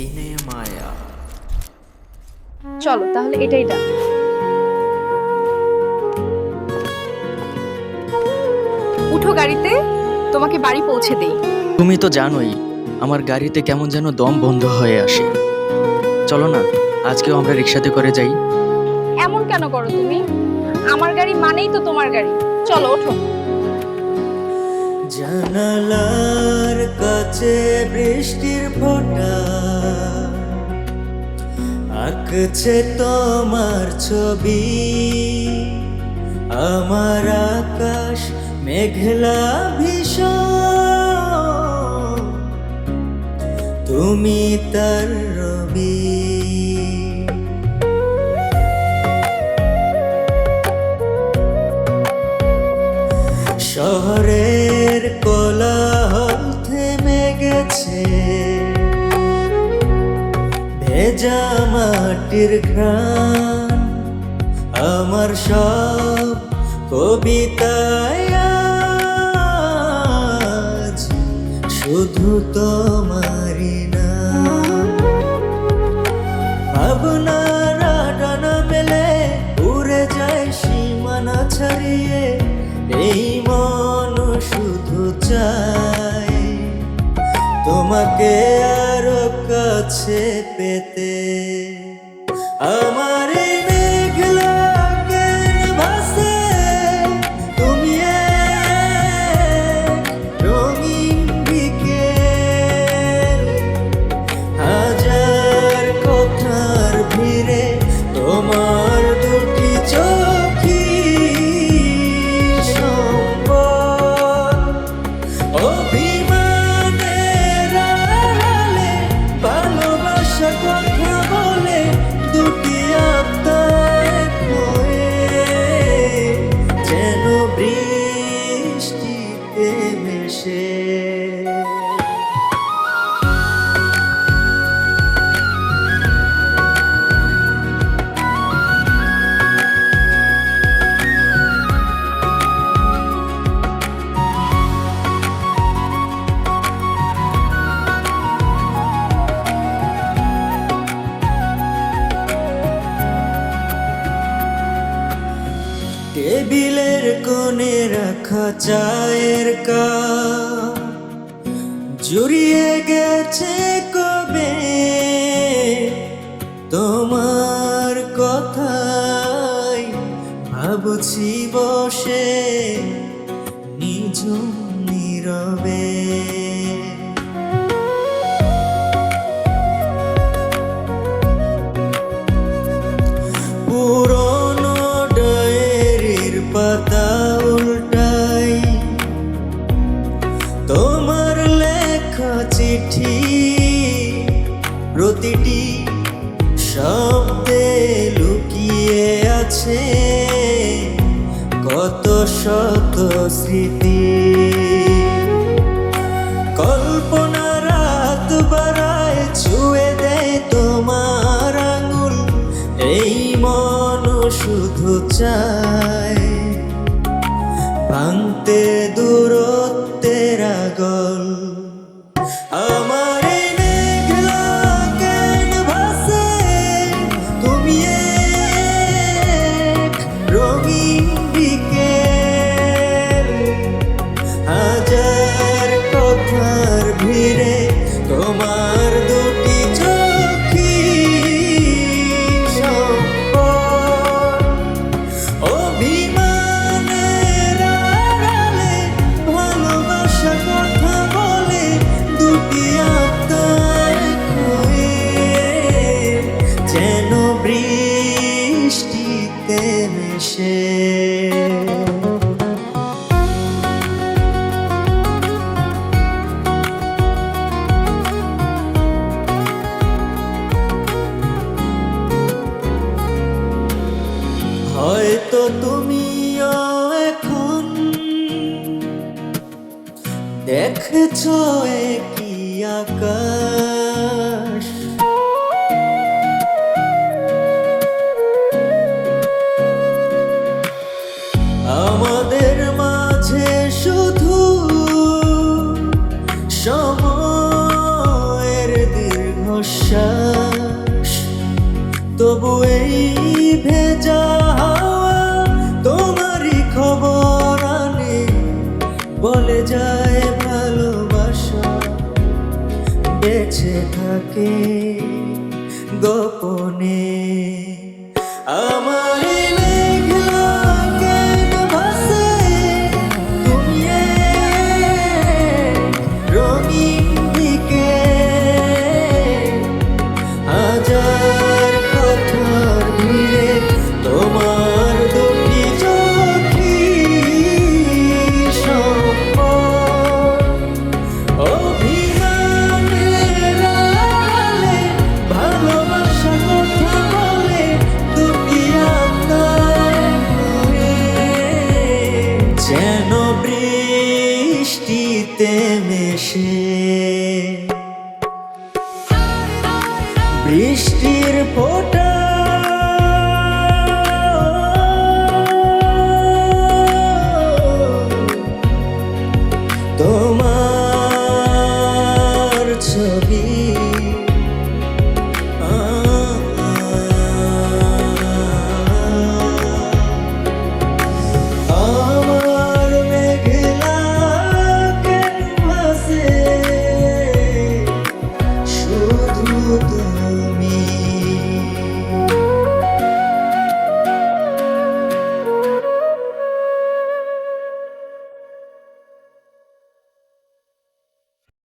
সিনেমায়া চলো তাহলে এটাই ডান। উঠো গাড়িতে তোমাকে বাড়ি পৌঁছে দেই। তুমি তো জানোই আমার গাড়িতে কেমন যেন দম বন্ধ হয়ে আসে। চলো না আজকেও আমরা রিক্সাতে করে যাই। এমন কেন করো তুমি? আমার গাড়ি মানেই তো তোমার গাড়ি। চলো ওঠো। জানালার কাছে বৃষ্টির ফোঁটা। আঁকছে তোমার ছবি। আমার আকাশ মেঘলা ভীষণ। তুমি তার রবি ভেজা মাটির ঘ্রাণ, আমার সব কবিতায় শুধু তোমারই নাম। ভাবনারা ডানা মেলে উড়ে যায় সীমানা ছাড়িয়ে, এই মন শুধু চাই। তোমাকে আরও কাছে পেতে রাখা চায়ের কাপ জুড়িয়ে গেছে আছে। কত শত স্মৃতি। কল্পনা রাত বাড়ায় ছুঁয়ে দেয় তোমার আঙুল। এই মন শুধু চায়। ভাঙতে দূরত্বের তো তুমিও এখন দেখছ কি আকাশ। আমাদের মাঝে শুধু সময়ের দীর্ঘ তবু এই ভেজা বেঁচে থাকে গোপনে। আমার 是。